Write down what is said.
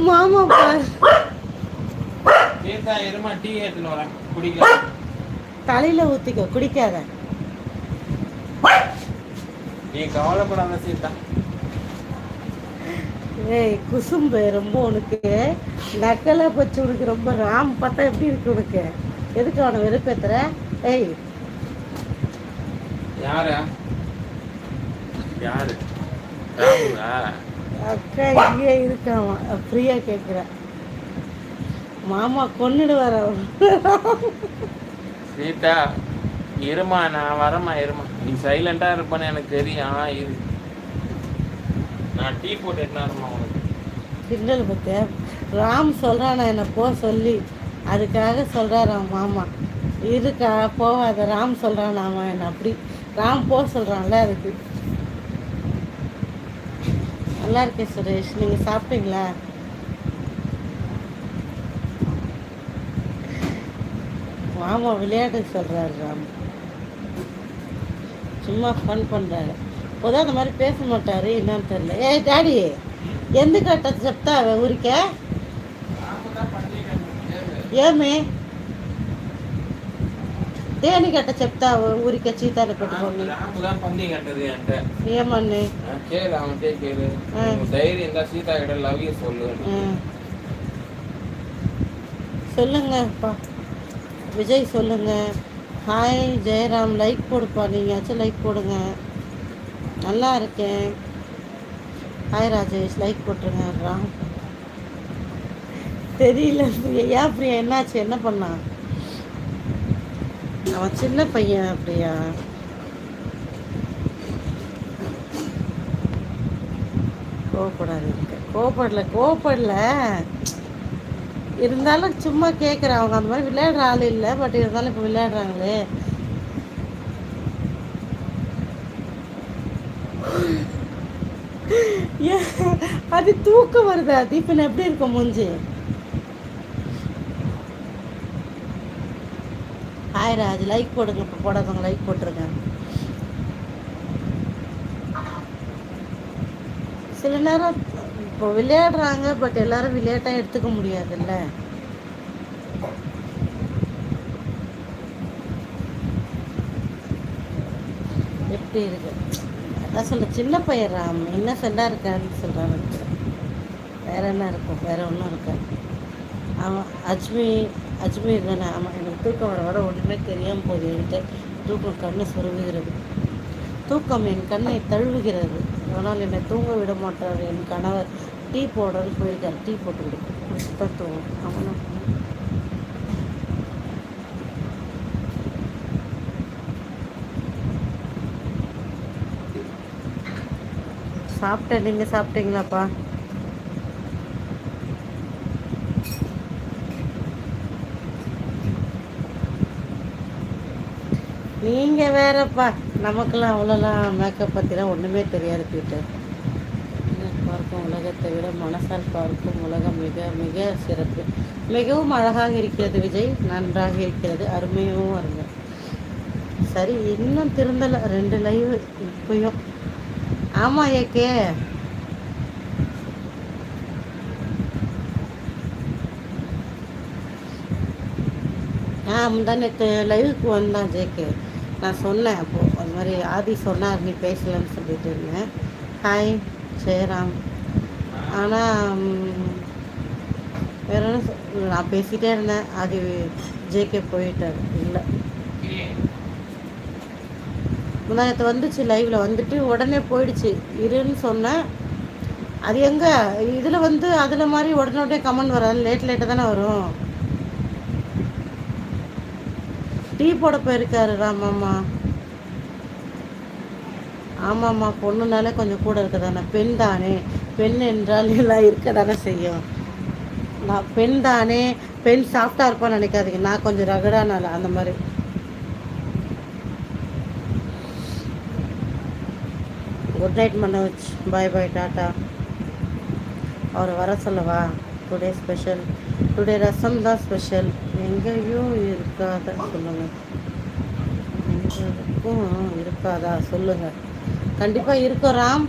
மாமா பாரு. தலையில ஊத்திக்கோ குடிக்காத. நீ கவலைப்படாத சீதா ஏய் குசும்பு ரொம்ப உனக்கு. நக்கலை பச்சு உனக்கு ரொம்ப. ராம் பார்த்தா எப்படி இருக்கு உனக்கு? எதுக்கு அவனை வெறுப்பேத்துற? ஏய். யாரு? யாரு? ராமுவா? அக்கா இங்கேயே இருக்காமா ஃப்ரீயா கேட்குறேன் மாமா கொன்னுடுவார் அவர். சீதா இருமா நான் வரமா இருமா. நீ சைலண்டா இருப்பேன்னு எனக்கு தெரியும். ஆனா இரு. நான் டீ போட்டு எடுத்துனா உனக்கு. கிண்டல் பத்தியா ராம் சொல்கிறான் என்னை போ சொல்லி. அதுக்காக சொல்கிறாராம் மாமா. இருக்கா போவாத ராம் சொல்கிறான் அவன் என்ன அப்படி. ராம் போ சொல்கிறான்ல அதுக்கு. நல்லா இருக்கேன் சுரேஷ். நீங்கள் சாப்பிட்டீங்களா? மாமா விளையாட்டு சொல்கிறாரு ராம். சும்மா ஃபன் பண்ணுறாரு பொதுவாக அந்த மாதிரி பேச மாட்டார் என்னன்னு தெரியல. ஏ டாடி எந்த கட்ட செப்தா ஊருக்கே ஏமே இருந்தா சீதா கிட்ட லவ் யூ சொல்லு. ஆ. சொல்லுங்கப்பா விஜய் சொல்லுங்க. ஹாய் ஜெயராம். லைக் போடுப்பா. நீங்களாச்சும் லைக் போடுங்க. நல்லா இருக்கேன். ஹாய் ராஜேஷ். லைக் போட்டுருங்க தெரியல. ஏன் பிரியா என்னாச்சு? என்ன பண்ணான் அவன் சின்ன பையன் அப்படியா? கோவப்படாது கோவப்படல கோவப்படல. இருந்தாலும் சும்மா கேட்குறேன் அவங்க அந்த மாதிரி விளையாடுற ஆள் இல்லை. பட் இருந்தாலும் இப்போ விளையாடுறாங்களே. அது தூக்கம் வருதா தீபன் எப்படி இருக்கும் மூஞ்சி? ஹாய் ராஜ் லைக் போடுங்க இப்போ போடாதவங்க லைக் போட்டுருங்க. சில நேரம் இப்போ விளையாடுறாங்க பட் எல்லாரும் விளையாட்டாக எடுத்துக்க முடியாதுல்ல. எப்படி இருக்கு? அதான் சொல்ல சின்ன பையன் ராம் என்ன செல்லா இருக்கான்னு சொல்றாங்க வேற என்ன இருக்கும்? வேற ஒன்றும் இருக்காது. ஆமாம் அஜ்மி அஜ்மீர் தானே? ஆமாம் எனக்கு தூக்கம் வர வர ஒன்றுமே தெரியாமல் போகுது என்கிட்ட. தூக்கம் கண்ணை சொருகுகிறது. தூக்கம் என் கண்ணை தழுவுகிறது. ஆனால் என்னை தூங்க விட மாட்டார் என் கணவர். டீ போடுறன்னு போயிருக்கார் டீ போட்டு கொடுக்கும் தூங்கும் அவனும் சாப்பிட்டேன். நீங்கள் சாப்பிட்டீங்களாப்பா? நீங்கள் வேறப்பா நமக்கெல்லாம் அவ்வளோலாம் மேக்கப் பற்றிலாம் ஒன்றுமே தெரியாது பீட்டர் பார்க்கும் உலகத்தை விட மனசால் பார்க்கும் உலகம் மிக மிக சிறப்பு. மிகவும் அழகாக இருக்கிறது விஜய். நன்றாக இருக்கிறது. அருமையும் அருமை. சரி இன்னும் திருந்தலை ரெண்டு லைவ் இப்பயும். ஆமாம் ஏகே ஆ முந்தா நேற்று லைவுக்கு வந்தான் ஜேகே நான் சொன்னேன் அப்போது அது மாதிரி ஆதி சொன்னார் நீ பேசலன்னு சொல்லிட்டு இருந்தேன். ஹாய் ஜெயராம். ஆனால் வேற என்ன நான் பேசிகிட்டே இருந்தேன். ஆதி ஜேகே போயிட்டார். இல்லை. முந்தா வந்துச்சு லைவில் வந்துட்டு உடனே போயிடுச்சு. இருன்னு சொன்னேன். அது எங்கே? இதில் வந்து அதில் மாதிரி உடனே உடனே கமெண்ட் வராது. லேட் லேட்டாக தானே வரும். டீ போட போயிருக்காரு ராமாம்மா. ஆமாம்மா பொண்ணுனாலே கொஞ்சம் கூட இருக்க தானே பெண் தானே. பெண் என்றால் எல்லாம் இருக்க தானே செய்யும். நான் பெண் தானே. பெண் சாஃப்டாக இருப்பான்னு நினைக்காதீங்க. நான் கொஞ்சம் ரகடானால அந்த மாதிரி. Good night Manoj. Bye bye tata அவரை வர சொல்லவா? டுடே ஸ்பெஷல் டுடே ரசம் தான் ஸ்பெஷல் எங்கேயும் இருக்காத சொல்லுங்கள் எங்க இருக்காதா சொல்லுங்கள் கண்டிப்பாக இருக்கும் ராம்.